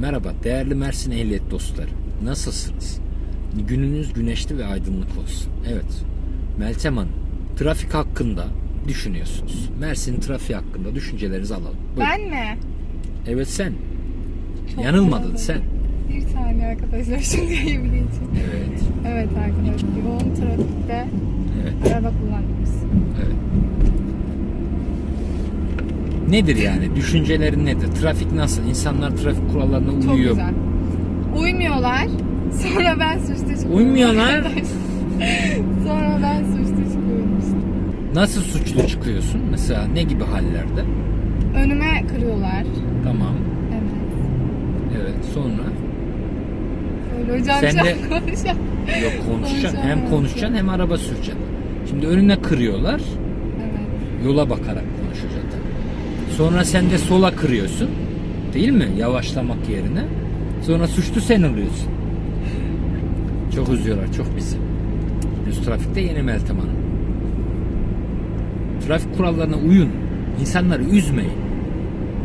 Merhaba değerli Mersin ehliyet dostları. Nasılsınız? Gününüz güneşli ve aydınlık olsun. Evet. Meltem Hanım, trafik hakkında düşünüyorsunuz. Mersin trafiği hakkında düşüncelerinizi alalım. Buyurun. Ben mi? Evet sen. Çok Yanılmadın pardon. sen. Bir saniye arkadaşlar şimdi için. Evet. Evet arkadaşlar yoğun trafikte Evet. araba kullanıyoruz. Evet. Nedir yani? Düşüncelerin nedir? Trafik nasıl? İnsanlar trafik kurallarına Çok uyuyor. güzel. Uymuyorlar. Sonra ben suçlu çıkıyorum. Uymuyorlar. Sonra ben suçlu çıkıyorum işte. Nasıl suçlu çıkıyorsun? Mesela ne gibi hallerde? Önüme kırıyorlar. Tamam. Evet. Evet. Sonra Öyle hocam Sen şu an de- konuşamam. yok konuşacaksın. Hem Konuşamıyorum. konuşacaksın hem araba süreceksin. Şimdi önüne kırıyorlar. Evet. Yola bakarak. Sonra sen de sola kırıyorsun. Değil mi? Yavaşlamak yerine. Sonra suçlu sen oluyorsun. Çok üzüyorlar. Çok bizi. Biz trafikte yeni Meltem Hanım. Trafik kurallarına uyun. İnsanları üzmeyin.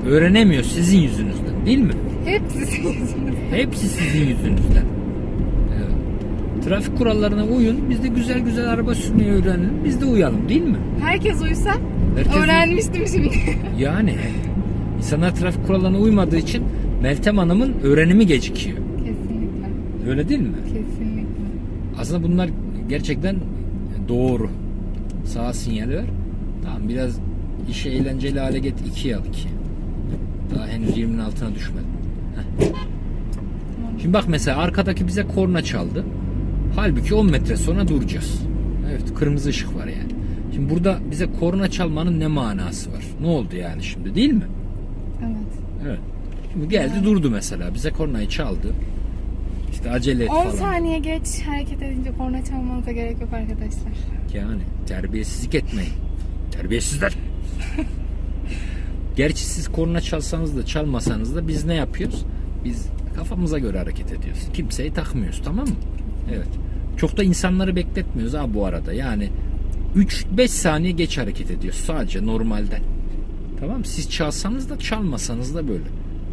Öğrenemiyor sizin yüzünüzden. Değil mi? Hepsi sizin yüzünüzden. Hepsi sizin yüzünüzden. Evet. Trafik kurallarına uyun. Biz de güzel güzel araba sürmeyi öğrenelim. Biz de uyalım değil mi? Herkes uysa Herkes- öğrenmiştim şimdi. Yani insanlar trafik kurallarına uymadığı için Meltem Hanım'ın öğrenimi gecikiyor. Kesinlikle. Öyle değil mi? Kesinlikle. Aslında bunlar gerçekten doğru. Sağ sinyal ver. Tamam biraz işi eğlenceli hale get 2'ye al 2. Daha henüz 20'nin altına düşmedim. Heh. Şimdi bak mesela arkadaki bize korna çaldı. Halbuki 10 metre sonra duracağız. Evet kırmızı ışık var yani. Şimdi burada bize korna çalmanın ne manası var? Ne oldu yani şimdi değil mi? Evet. Evet. Şimdi geldi durdu mesela. Bize kornayı çaldı. İşte acele et 10 falan. saniye geç hareket edince korna çalmanıza gerek yok arkadaşlar. Yani terbiyesizlik etmeyin. Terbiyesizler. Gerçi siz korna çalsanız da çalmasanız da biz ne yapıyoruz? Biz kafamıza göre hareket ediyoruz. Kimseyi takmıyoruz tamam mı? Evet. Çok da insanları bekletmiyoruz ha bu arada. Yani 3-5 saniye geç hareket ediyoruz sadece normalden. Tamam? Siz çalsanız da çalmasanız da böyle.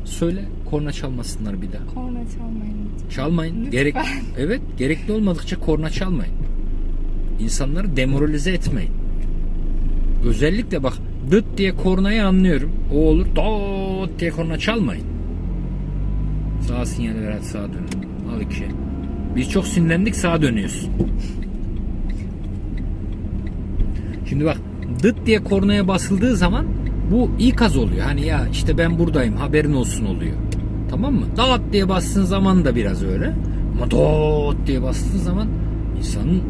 Söyle korna çalmasınlar bir daha. Korna çalmayın. Çalmayın. Lütfen. Gerek evet, gerekli olmadıkça korna çalmayın. İnsanları demoralize etmeyin. Özellikle bak dıt diye kornayı anlıyorum. O olur. Dot diye korna çalmayın. Sağ sinyal ver sağa dön. Al iki. Biz çok sinirlendik sağa dönüyoruz. Şimdi bak dıt diye kornaya basıldığı zaman bu ikaz oluyor. Hani ya işte ben buradayım haberin olsun oluyor. Tamam mı? Dağıt diye bastığın zaman da biraz öyle. Ama dot diye bastığın zaman insanın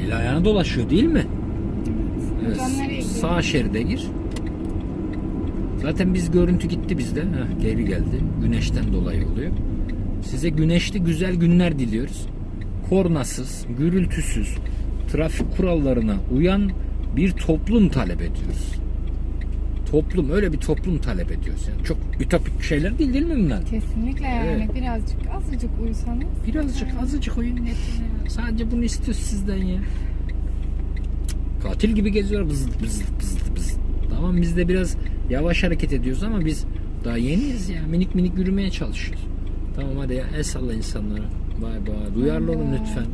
e, el ayağına dolaşıyor değil mi? Evet, sağ şeride gir. Zaten biz görüntü gitti bizde. Heh, geri geldi. Güneşten dolayı oluyor. Size güneşli güzel günler diliyoruz. Kornasız, gürültüsüz, trafik kurallarına uyan bir toplum talep ediyoruz. Toplum, öyle bir toplum talep ediyoruz. Yani çok ütopik şeyler değil değil mi bunlar? Kesinlikle yani Evet. birazcık azıcık uyusanız. Birazcık azıcık oyun net ya. Sadece bunu istiyoruz sizden ya. Katil gibi geziyor bız bız bız bız. Tamam biz de biraz yavaş hareket ediyoruz ama biz daha yeniyiz ya. Minik minik yürümeye çalışıyoruz. Tamam hadi ya el salla insanlara. Bay bay. Duyarlı olun lütfen.